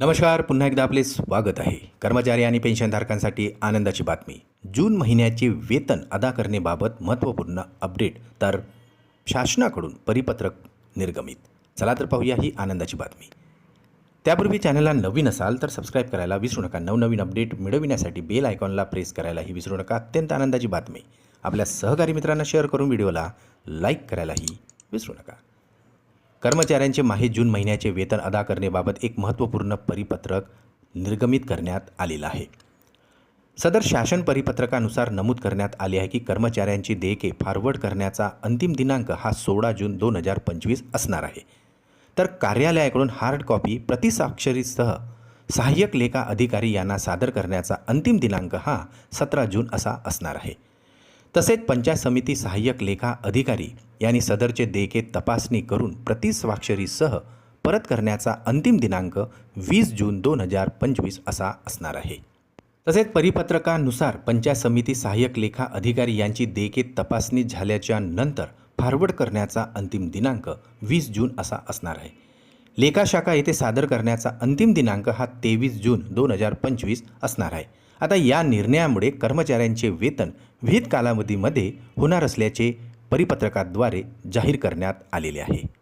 नमस्कार पुन्हा एकदा आपले स्वागत आहे. कर्मचारी आणि पेन्शनधारकांसाठी आनंदाची बातमी. जून महिन्याचे वेतन अदा करणेबाबत महत्त्वपूर्ण अपडेट तर शासनाकडून परिपत्रक निर्गमित. चला तर पाहूया ही आनंदाची बातमी. त्यापूर्वी चॅनलला नवीन असाल तर सबस्क्राईब करायला विसरू नका. नवनवीन अपडेट मिळविण्यासाठी बेल आयकॉनला प्रेस करायलाही विसरू नका. अत्यंत आनंदाची बातमी. आपल्या सहकारी मित्रांना शेअर करून व्हिडिओला लाईक करायलाही विसरू नका. कर्मचाऱ्यांचे माहे जून महिन्याचे वेतन अदा करण्याबाबत एक महत्त्वपूर्ण परिपत्रक निर्गमित करण्यात आलेलं आहे. सदर शासन परिपत्रकानुसार नमूद करण्यात आले आहे की कर्मचाऱ्यांची देयके फॉरवर्ड करण्याचा अंतिम दिनांक हा सोळा जून दोन हजार पंचवीस असणार आहे. तर कार्यालयाकडून हार्ड कॉपी प्रतिसाक्षरीसह सहाय्यक लेखा अधिकारी यांना सादर करण्याचा अंतिम दिनांक हा सतरा जून असा असणार आहे. तसेच पंचायत समिती सहाय्यक लेखा अधिकारी यांनी सदरचे देयके तपासणी करून प्रतिस्वाक्षरीसह परत करण्याचा अंतिम दिनांक वीस जून दोन हजार पंचवीस असा असणार आहे. तसेच परिपत्रकानुसार पंचायत समिती सहाय्यक लेखा अधिकारी यांची देयके तपासणी झाल्याच्यानंतर फॉरवर्ड करण्याचा अंतिम दिनांक वीस जून असा असणार आहे. लेखाशाखा येथे सादर करण्याचा अंतिम दिनांक हा तेवीस जून दोन हजार पंचवीस असणार आहे. आता या निर्णयामुळे कर्मचाऱ्यांचे वेतन विहित कालावधीमध्ये होणार असल्याचे परिपत्रकाद्वारे जाहीर करण्यात आलेले आहे.